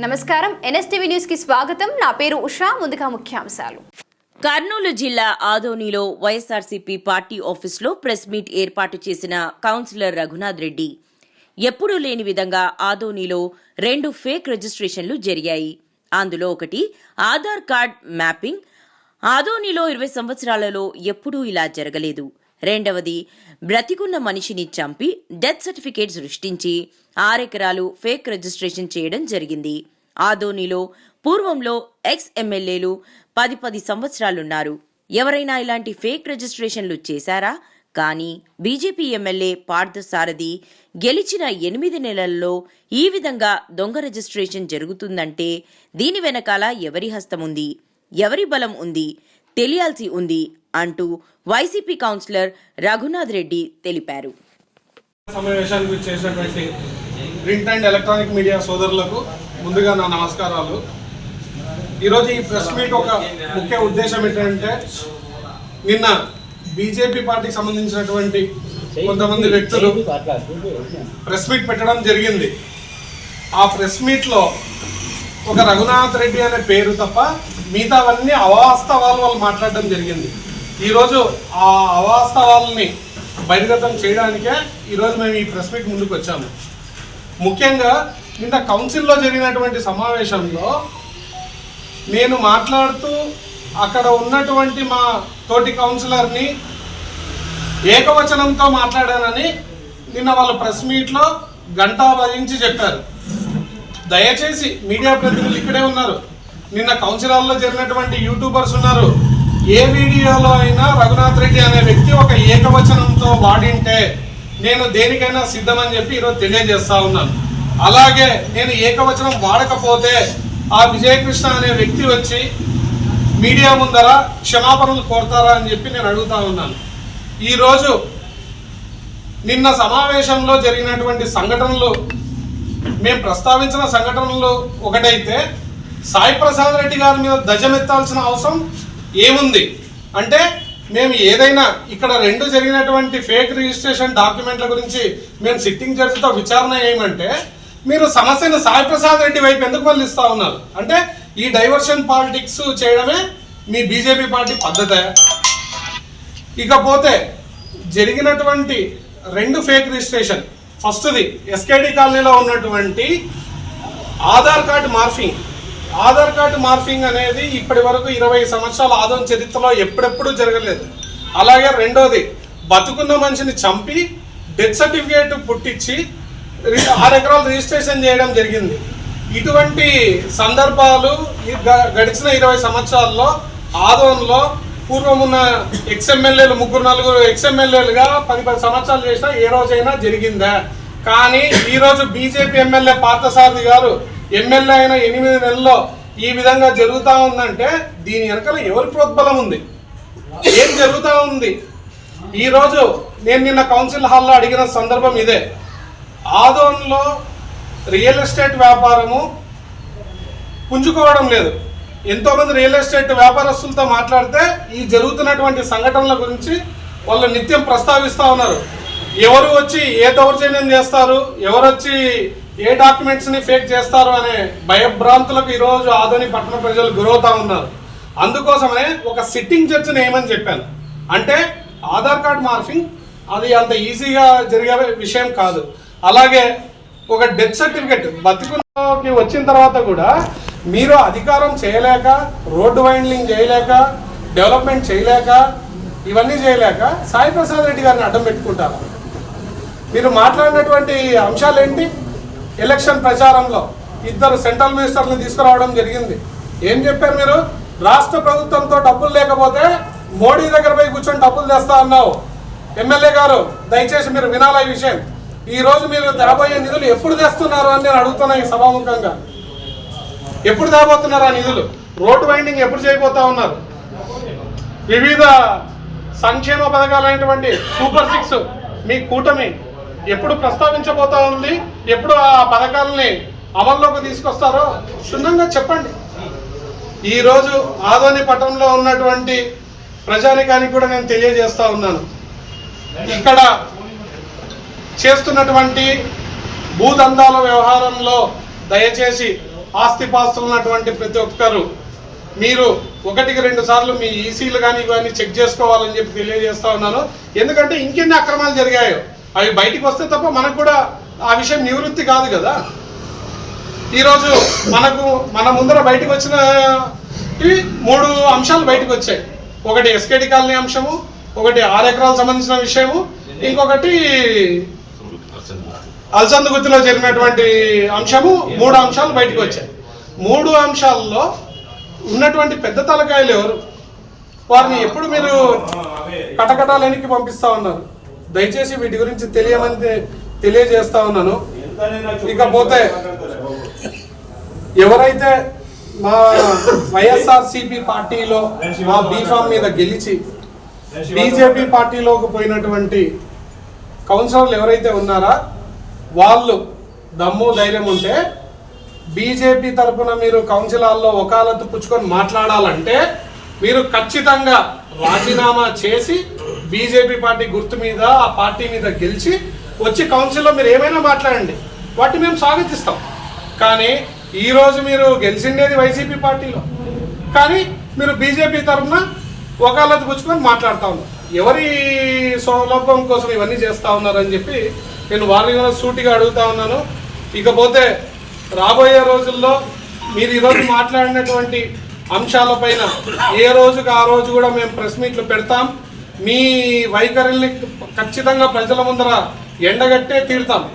నమస్కారం. ఎన్ఎస్టీవీ న్యూస్కి స్వాగతం. నా పేరు ఉషా. ముందుగా ముఖ్యాంశాలు. కర్నూలు జిల్లా ఆదోనిలో వైఎస్ఆర్సీపీ పార్టీ ఆఫీసులో ప్రెస్ మీట్ ఏర్పాటు చేసిన కౌన్సిలర్ రఘునాథ్ రెడ్డి. ఎప్పుడూ లేని విధంగా ఆదోనిలో రెండు ఫేక్ రిజిస్ట్రేషన్లు జరిగాయి. అందులో ఒకటి ఆధార్ కార్డ్ మ్యాపింగ్. ఆదోనిలో ఇరవై సంవత్సరాలలో ఎప్పుడూ ఇలా జరగలేదు. రెండవది బ్రతికున్న మనిషిని చంపి డెత్ సర్టిఫికేట్ సృష్టించి ఆరెకరాలు ఫేక్ రిజిస్ట్రేషన్ చేయడం జరిగింది. ఆదోనిలో పూర్వంలో ఎక్స్ ఎమ్మెల్యేలు పది పది సంవత్సరాలున్నారు. ఎవరైనా ఇలాంటి ఫేక్ రిజిస్ట్రేషన్లు చేశారా? కానీ బీజేపీ ఎమ్మెల్యే పార్థ సారథి గెలిచిన ఎనిమిది నెలల్లో ఈ విధంగా దొంగ రిజిస్ట్రేషన్ జరుగుతుందంటే దీని వెనకాల ఎవరి హస్తముంది? ఎవరి బలం ఉంది? తెలియాల్సి ఉంది. అంటూ వైసీపీ కౌన్సిలర్ రఘునాథ్ రెడ్డి తెలిపారు. సమావేశానికి చేసినటువంటి ప్రింట్ అండ్ ఎలక్ట్రానిక్ మీడియా సోదరులకు ముందుగా నా నమస్కారాలు. ఈరోజు ఈ ప్రెస్ మీట్ ఒక ముఖ్య ఉద్దేశం ఏంటంటే నిన్న బీజేపీ పార్టీకి సంబంధించినటువంటి కొంతమంది వ్యక్తులు ప్రెస్ మీట్ పెట్టడం జరిగింది. ఆ ప్రెస్ మీట్లో ఒక రఘునాథ్ రెడ్డి అనే పేరు తప్ప మిగతావన్నీ అవాస్తవాలు వాళ్ళు మాట్లాడడం జరిగింది. ఈరోజు ఆ అవాస్తవాలని బహిర్గతం చేయడానికే ఈరోజు మేము ఈ ప్రెస్ మీట్ ముందుకు వచ్చాము. ముఖ్యంగా నిన్న కౌన్సిల్లో జరిగినటువంటి సమావేశంలో నేను మాట్లాడుతూ అక్కడ ఉన్నటువంటి మా తోటి కౌన్సిలర్ని ఏకవచనంతో మాట్లాడానని నిన్న వాళ్ళ ప్రెస్ మీట్లో గంటా భజించి చెప్పారు. దయచేసి మీడియా ప్రతినిధులు ఇక్కడే ఉన్నారు. నిన్న కౌన్సిలర్లో జరిగినటువంటి యూట్యూబర్స్ ఉన్నారు. ఏ వీడియోలో అయినా రఘునాథ్ రెడ్డి అనే వ్యక్తి ఒక ఏకవచనంతో వాడింటే నేను దేనికైనా సిద్ధమని చెప్పి ఈరోజు తెలియజేస్తా ఉన్నాను. అలాగే నేను ఏకవచనం వాడకపోతే ఆ విజయకృష్ణ అనే వ్యక్తి వచ్చి మీడియా ముందర క్షమాపణలు కోరుతారా అని చెప్పి నేను అడుగుతా ఉన్నాను. ఈరోజు నిన్న సమావేశంలో జరిగినటువంటి సంఘటనలు మేము ప్రస్తావించిన సంఘటనలు ఒకటైతే సాయి ప్రసాద్ రెడ్డి గారి మీద ధ్వజమెత్తాల్సిన అవసరం ఏముంది? అంటే మేము ఏదైనా ఇక్కడ రెండు జరిగినటువంటి ఫేక్ రిజిస్ట్రేషన్ డాక్యుమెంట్ల గురించి మేము సిట్టింగ్ జడ్జితో విచారణ ఏమంటే మీరు సమస్యను సాయి ప్రసాద్ రెడ్డి వైపు ఎందుకు మళ్ళిస్తా ఉన్నారు? అంటే ఈ డైవర్షన్ పాలిటిక్స్ చేయడమే మీ బీజేపీ పార్టీ పద్ధతే. ఇకపోతే జరిగినటువంటి రెండు ఫేక్ రిజిస్ట్రేషన్ ఫస్ట్ది ఎస్కేడి కాలనీలో ఉన్నటువంటి Aadhaar card morphing. Aadhaar card morphing అనేది ఇప్పటి వరకు ఇరవై సంవత్సరాల ఆదం చరిత్రలో ఎప్పుడెప్పుడు జరగలేదు. అలాగే రెండోది బతుకున్న మనిషిని చంపి డెత్ సర్టిఫికేట్ పుట్టించి ఆరు ఎకరాలు రిజిస్ట్రేషన్ చేయడం జరిగింది. ఇటువంటి సందర్భాలు ఈ గ- గడిచిన ఇరవై సంవత్సరాల్లో ఆదోన్లో పూర్వం ఉన్న ఎక్స్ఎమ్మెల్యేలు ముగ్గురు నలుగురు ఎక్స్ఎమ్మెల్యేలుగా పది పది సంవత్సరాలు చేసినా ఏ రోజైనా జరిగిందా? కానీ ఈరోజు బీజేపీ ఎమ్మెల్యే పార్థసారథి గారు ఎమ్మెల్యే అయిన ఎనిమిది నెలల్లో ఈ విధంగా జరుగుతూ ఉందంటే దీని వెనకాల ఎవరి ప్రోద్బలం ఉంది? ఏం జరుగుతూ ఉంది? ఈరోజు నేను నిన్న కౌన్సిల్ హాల్లో అడిగిన సందర్భం ఇదే. ఆదోన్లో రియల్ ఎస్టేట్ వ్యాపారము పుంజుకోవడం లేదు. ఎంతోమంది రియల్ ఎస్టేట్ వ్యాపారస్తులతో మాట్లాడితే ఈ జరుగుతున్నటువంటి సంఘటనల గురించి వాళ్ళు నిత్యం ప్రస్తావిస్తూ ఉన్నారు. ఎవరు వచ్చి ఏ దౌర్జన్యం చేస్తారు? ఎవరు వచ్చి ఏ డాక్యుమెంట్స్ని ఫేక్ చేస్తారు అనే భయభ్రాంతులకు ఈరోజు ఆధునిక పట్టణ ప్రజలు గురవుతా ఉన్నారు. అందుకోసమే ఒక సిట్టింగ్ జడ్జిని ఏమని చెప్పాను? అంటే ఆధార్ కార్డ్ మార్ఫింగ్ అది అంత ఈజీగా జరిగే విషయం కాదు. అలాగే ఒక డెత్ సర్టిఫికెట్ బతుకులోకి వచ్చిన తర్వాత కూడా మీరు అధికారం చేయలేక రోడ్డు వైండింగ్ చేయలేక డెవలప్మెంట్ చేయలేక ఇవన్నీ చేయలేక సాయి ప్రసాద్ రెడ్డి గారిని అడ్డం పెట్టుకుంటారు? మీరు మాట్లాడినటువంటి అంశాలు ఏంటి ఎలక్షన్ ప్రచారంలో ఇద్దరు సెంట్రల్ మినిస్టర్లు తీసుకురావడం జరిగింది. ఏం చెప్పారు మీరు? రాష్ట్ర ప్రభుత్వంతో డబ్బులు లేకపోతే మోడీ దగ్గర పోయి కూర్చొని డబ్బులు తెస్తా అన్నావు. ఎమ్మెల్యే గారు దయచేసి మీరు వినాలి ఈ విషయం? ఈ రోజు మీరు తేబోయే నిధులు ఎప్పుడు తెస్తున్నారు అని నేను అడుగుతున్నా ఈ సభాముఖంగా. ఎప్పుడు తేబోతున్నారు ఆ నిధులు? రోడ్డు వైండింగ్ ఎప్పుడు చేయబోతా ఉన్నారు? వివిధ సంక్షేమ పథకాలైనటువంటి సూపర్ సిక్స్ మీ కూటమి ఎప్పుడు ప్రస్తావించబోతా ఉంది? ఎప్పుడు ఆ పథకాలని అమల్లోకి తీసుకొస్తారో క్షుణ్ణంగా చెప్పండి. ఈరోజు ఆదోని పట్టణంలో ఉన్నటువంటి ప్రజానికానికి కూడా నేను తెలియజేస్తా ఉన్నాను. ఇక్కడ చేస్తున్నటువంటి భూదందాల వ్యవహారంలో దయచేసి ఆస్తిపాస్తులు ఉన్నటువంటి ప్రతి ఒక్కరు మీరు ఒకటికి రెండు సార్లు మీ ఈసీలు కానీ ఇవన్నీ చెక్ చేసుకోవాలని చెప్పి తెలియజేస్తా ఉన్నాను. ఎందుకంటే ఇంకెన్ని అక్రమాలు జరిగాయో అవి బయటికి వస్తే తప్ప మనకు కూడా ఆ విషయం నివృత్తి కాదు కదా. ఈరోజు మనకు మన ముందర బయటకు వచ్చిన మూడు అంశాలు బయటకు వచ్చాయి. ఒకటి ఎస్కేడి కాలనీ అంశము ఒకటి ఆరు ఎకరాలకు సంబంధించిన విషయము ఇంకొకటి అల్సందు గుత్తిలో జరిగినటువంటి అంశము మూడు అంశాలు బయటకు వచ్చాయి. మూడు అంశాల్లో ఉన్నటువంటి పెద్ద తలకాయలు ఎవరు? వారిని ఎప్పుడు మీరు కటకటాలనికి పంపిస్తా ఉన్నారు? దయచేసి వీటి గురించి తెలియమని తెలియజేస్తా ఉన్నాను. ఇకపోతే ఎవరైతే మా వైఎస్ఆర్ సిపి పార్టీలో మా బీఫామ్ మీద గెలిచి బీజేపీ పార్టీలోకి పోయినటువంటి కౌన్సిలర్లు ఎవరైతే ఉన్నారా వాళ్ళు దమ్ము ధైర్యం ఉంటే బీజేపీ తరపున మీరు కౌన్సిలాల్లో ఒకాలతో వకాలత్తు పుచ్చుకొని మాట్లాడాలంటే మీరు ఖచ్చితంగా రాజీనామా చేసి బీజేపీ పార్టీ గుర్తు మీద ఆ పార్టీ మీద గెలిచి వచ్చి కౌన్సిల్లో మీరు ఏమైనా మాట్లాడండి. వాటిని మేము స్వాగతిస్తాం. కానీ ఈరోజు మీరు గెలిచిండేది వైసీపీ పార్టీలో. కానీ మీరు బీజేపీ తరఫున వకాలత్తు పుచ్చుకొని మాట్లాడుతూ ఉన్నారు. ఎవరి సౌలభ్యం కోసం ఇవన్నీ చేస్తూ ఉన్నారని చెప్పి నేను వారిని సూటిగా అడుగుతా ఉన్నాను. ఇకపోతే రాబోయే రోజుల్లో మీరు ఈరోజు మాట్లాడినటువంటి అంశాలపైన ఏ రోజుకి ఆ రోజు కూడా మేము ప్రెస్ మీట్లు పెడతాం. మీ వైఖరిని ఖచ్చితంగా ప్రజల ముందర ఎండగట్టే తీరుతాం.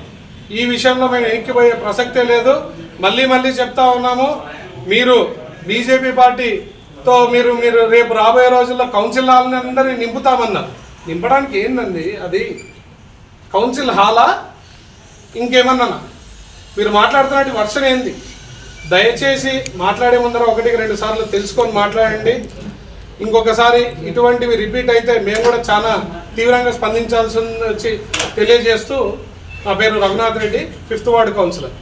ఈ విషయంలో మేము ఎక్కిపోయే ప్రసక్తే లేదు. మళ్ళీ మళ్ళీ చెప్తా ఉన్నాము. మీరు బీజేపీ పార్టీతో మీరు మీరు రేపు రాబోయే రోజుల్లో కౌన్సిల్ హాల్ని అందరినీ నింపుతామన్నారు. నింపడానికి ఏందండి అది? కౌన్సిల్ హాలా? ఇంకేమన్నా మీరు మాట్లాడుతున్నట్టు వర్షన్ ఏంది? దయచేసి మాట్లాడే ముందర ఒకటికి రెండు సార్లు తెలుసుకొని మాట్లాడండి. ఇంకొకసారి ఇటువంటివి రిపీట్ అయితే మేము కూడా చాలా తీవ్రంగా స్పందించాల్సి వచ్చి తెలియజేస్తూ నా పేరు Raghunath Reddy fifth ward councillor